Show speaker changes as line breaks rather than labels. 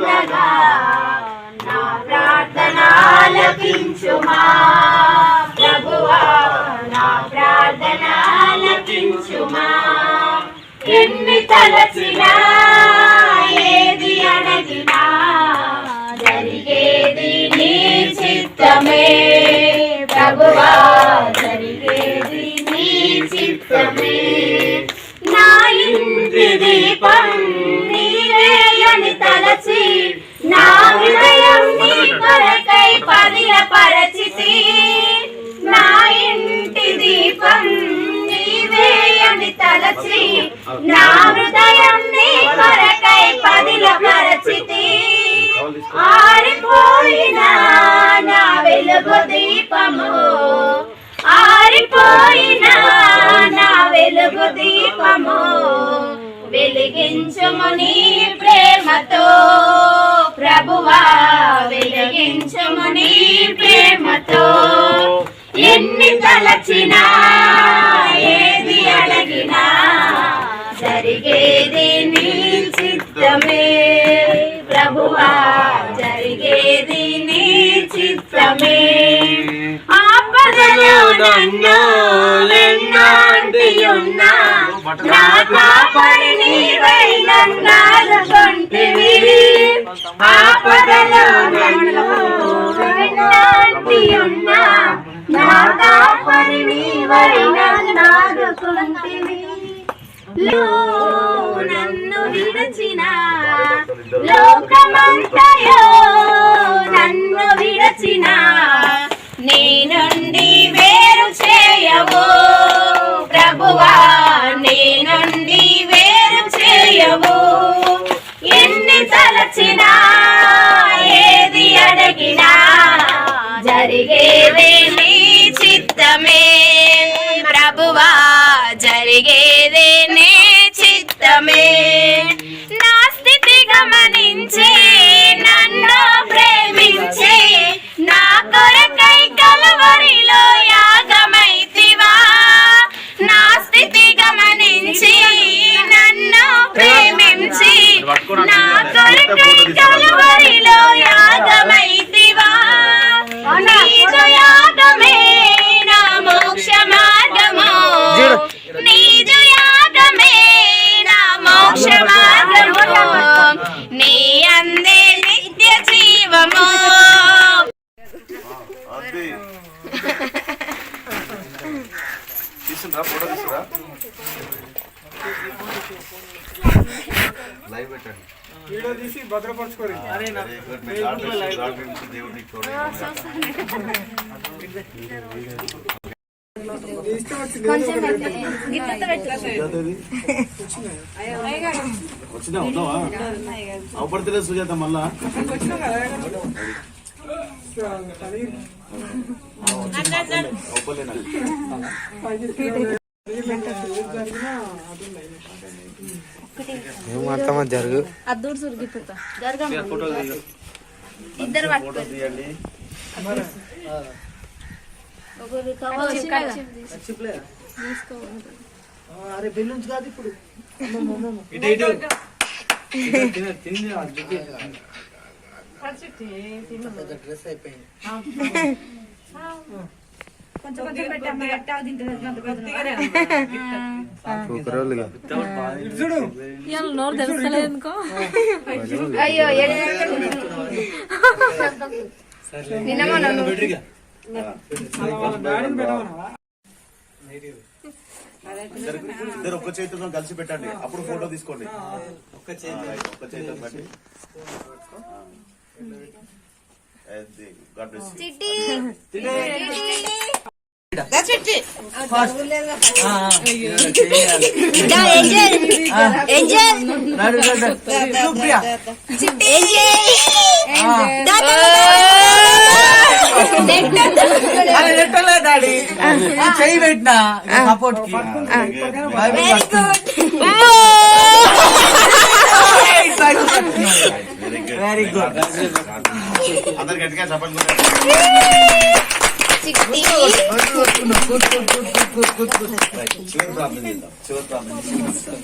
ఉండగా నా ప్రార్థన ఆలకించుమా. ప్రభువా నా ప్రార్థన ఆలకించుమా. ఎన్ని తలచినా ఏది అడగినా జరిగేది నీ చిత్తమే. ప్రభువా జరిగేది నీ చిత్తమే. నా ఇంటి దీపం హృదయం నీ కొరకై పదిల పరచితి. నా ఇంటి దీపం నీవే అని తలచి నా హృదయం వెలిగించుము నీ ప్రేమతో ఎన్ని తలచినా ఏది అడగినా జరిగేది నీ చిత్తమే. ప్రభువా జరిగేది నీ చిత్తమే. ఆపదలో నన్ను వెన్నాంటి నా కాపరి నీవై ఆపదలో నన్ను కాపరి నన్ను విడచిన లోకమంతయో నన్ను జరిగేదే నీ చిత్తమే.
లైవ్ పెట్టండి.
వీడియో తీసి భద్రపరచుకోరు.
వచ్చినా ఉన్నావా? అవపడతలేదు సుజాత మళ్ళా. అవపడలేనా
ఏం జరుగు.
ఇద్దరు
ఫోటో తీయండి.
అరే బెలూన్స్ కాదు ఇప్పుడు. డ్రెస్ అయిపోయింది.
నోరు
అయ్యో
ఇద్దరు ఒక్క చేతితో కలిసి పెట్టండి. అప్పుడు ఫోటో తీసుకోండి. ఒక్క చేతి. ఒక్క చేతితో యూ
డాడీ. చెయ్యి పెట్టినా సపోర్ట్కి.
వెరీ గుడ్ అందరు గట్టిగా చెప్పండి చివరి ప్రార్థన చేద్దాం చివరి ప్రార్థన చేద్దాం